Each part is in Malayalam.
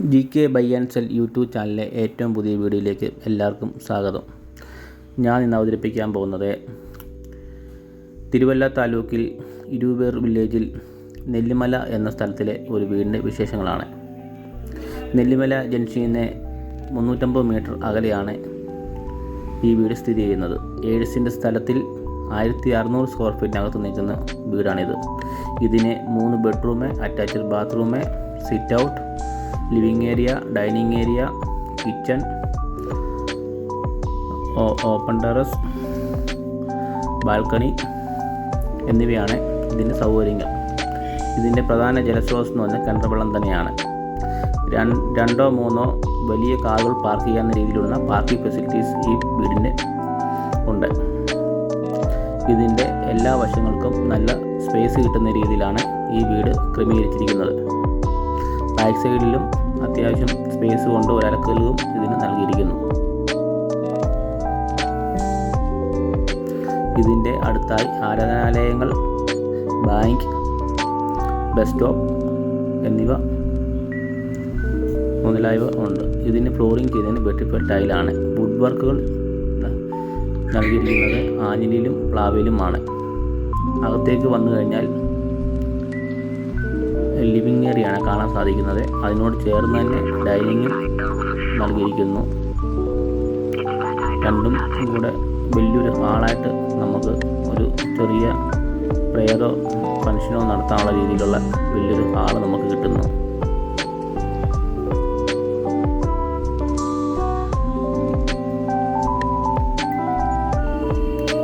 G K buy and sell YouTube ചാനലിലെ ഏറ്റവും പുതിയ വീഡിയോയിലേക്ക് എല്ലാവർക്കും സ്വാഗതം. ഞാൻ ഇന്ന് അവതരിപ്പിക്കാൻ പോകുന്നത് തിരുവല്ല താലൂക്കിൽ ഇരുപേർ വില്ലേജിൽ നെല്ലിമല എന്ന സ്ഥലത്തിലെ ഒരു വീടിന്റെ വിശേഷങ്ങളാണ്. നെല്ലിമല ജംഗ്ഷനിൽ നിന്ന് മുന്നൂറ്റമ്പത് മീറ്റർ അകലെയാണ് ഈ വീട് സ്ഥിതി ചെയ്യുന്നത്. ഏഴ്സിന്റെ സ്ഥലത്തിൽ ആയിരത്തി അറുന്നൂറ് സ്ക്വയർ ഫീറ്റിനകത്ത് നിൽക്കുന്ന വീടാണിത്. ഇതിന് മൂന്ന് bedroom attached bathroom sit out living area dining area kitchen open terrace balcony എന്നിവയാണ് ഇതിന്റെ സൗകര്യങ്ങൾ. ഇതിന്റെ പ്രധാന ജലസ്രോതസ് എന്ന് പറഞ്ഞാൽ കിണറുവെള്ളം തന്നെയാണ്. രണ്ടോ മൂന്നോ വലിയ കാറുകൾ പാർക്ക് ചെയ്യാവുന്ന രീതിയിലുള്ള പാർക്കിംഗ് ഫെസിലിറ്റീസ് ഈ വീടിന് ഉണ്ട്. ഇതിന്റെ എല്ലാ വശങ്ങൾക്കും നല്ല സ്പേസ് കിട്ടുന്ന രീതിയിലാണ് ഈ വീട് ക്രമീകരിച്ചിരിക്കുന്നത്. ബാക്ക് സൈഡിലും അത്യാവശ്യം സ്പേസ് കൊണ്ട് ഒരലക്കലും ഇതിന് നൽകിയിരിക്കുന്നു. ഇതിന്റെ അടുത്തായി ആരാധനാലയങ്ങൾ ബാങ്ക് ബസ് സ്റ്റോപ്പ് എന്നിവ മുതലായവ ഉണ്ട്. ഇതിന് ഫ്ലോറിംഗ് ചെയ്തതിന് വെട്ടിഫെൽ ടൈലാണ് വുഡ് വർക്കുകൾ നൽകിയിരിക്കുന്നത് ആഞ്ഞിലും പ്ലാവിലുമാണ്. അകത്തേക്ക് വന്നു കഴിഞ്ഞാൽ ലിവിങ് ഏരിയയാണ് കാണാൻ സാധിക്കുന്നത്. അതിനോട് ചേർന്ന് തന്നെ ഡൈനിങ്ങും നൽകിയിരിക്കുന്നു. രണ്ടും കൂടെ വലിയൊരു ഹാളായിട്ട് നമുക്ക് ഒരു ചെറിയ പ്രേതോ ഫംഗ്ഷനോ നടത്താനുള്ള രീതിയിലുള്ള വലിയൊരു ഹാൾ നമുക്ക് കിട്ടുന്നു.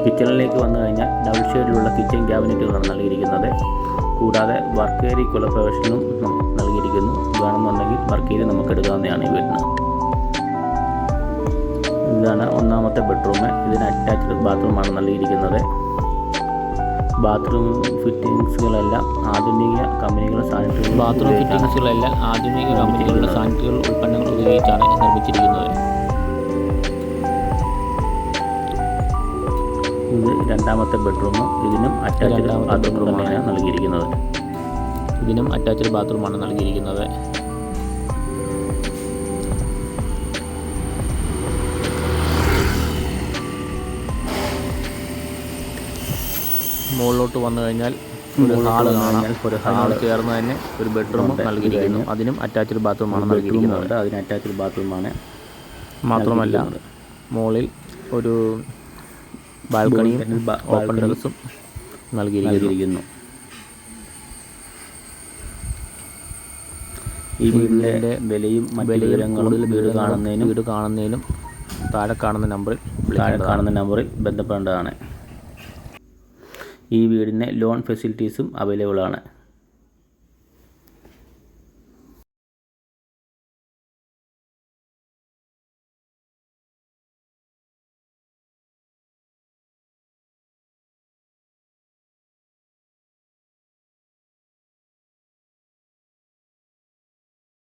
കിച്ചണിലേക്ക് വന്നു കഴിഞ്ഞാൽ ഡബിൾ ഷെയ്ഡിലുള്ള കിച്ചൺ ക്യാബിനറ്റുകളാണ് നൽകിയിരിക്കുന്നത്. കൂടാതെ വർക്ക് ഏരിയയ്ക്കുള്ള പ്രൊവിഷനും നൽകിയിരിക്കുന്നു. വേണമെന്നുണ്ടെങ്കിൽ വർക്ക് ഏരിയ നമുക്ക് എടുക്കാവുന്നതാണ് ഈ വീടിന് ഇതാണ് ഒന്നാമത്തെ ബെഡ്റൂം ഇതിന് അറ്റാച്ച്ഡ് ബാത്റൂമാണ് നൽകിയിരിക്കുന്നത്. ബാത്റൂം ഫിറ്റിങ്സുകളെല്ലാം ആധുനിക കമ്പനികളുടെ സാനിറ്ററി ബാത്റൂം ഫിറ്റിംഗ്സുകളെല്ലാം ആധുനിക കമ്പനികളുടെ സാനിറ്ററി ഉൽപ്പന്നങ്ങൾ ഉപയോഗിച്ചാണ് നിർമ്മിച്ചിരിക്കുന്നത്. രണ്ടാമത്തെ ബെഡ്റൂം ഇതിനും അറ്റാച്ച്ഡ് ബാത്റൂമാണ് bedroom നൽകിയിരിക്കുന്നത്. ഇതിനും അറ്റാച്ച്ഡ് ബാത്റൂമാണ് നൽകിയിരിക്കുന്നത്. മുകളിലോട്ട് വന്നു കഴിഞ്ഞാൽ ഒരു ഹാൾ ഹാൾ വന്നു കാണാം. ഒരു ഹാൾ ഹാൾ ചേർന്ന് തന്നെ ഒരു ബെഡ്റൂം. നൽകിയിരിക്കുന്നു. അതിനും അറ്റാച്ച്ഡ് ബാത്റൂമാണ് നൽകിയിരിക്കുന്നത്. അതിന് അറ്റാച്ച്ഡ് ബാത്റൂമാണ് മാത്രമല്ല മുകളിൽ ഒരു ബാൽക്കണിയും ഓപ്പൺ ടെറസും നൽകിയിരിക്കുന്നു. ഈ വീടിന്റെ വിലയും വിലയും കൂടുതൽ വീട് കാണുന്നതിനും വീട് കാണുന്നതിനും താഴെ കാണുന്ന നമ്പറിൽ താഴെ കാണുന്ന നമ്പറിൽ ബന്ധപ്പെടേണ്ടതാണ്. ഈ വീടിന് ലോൺ ഫെസിലിറ്റീസും അവൈലബിൾ ആണ്.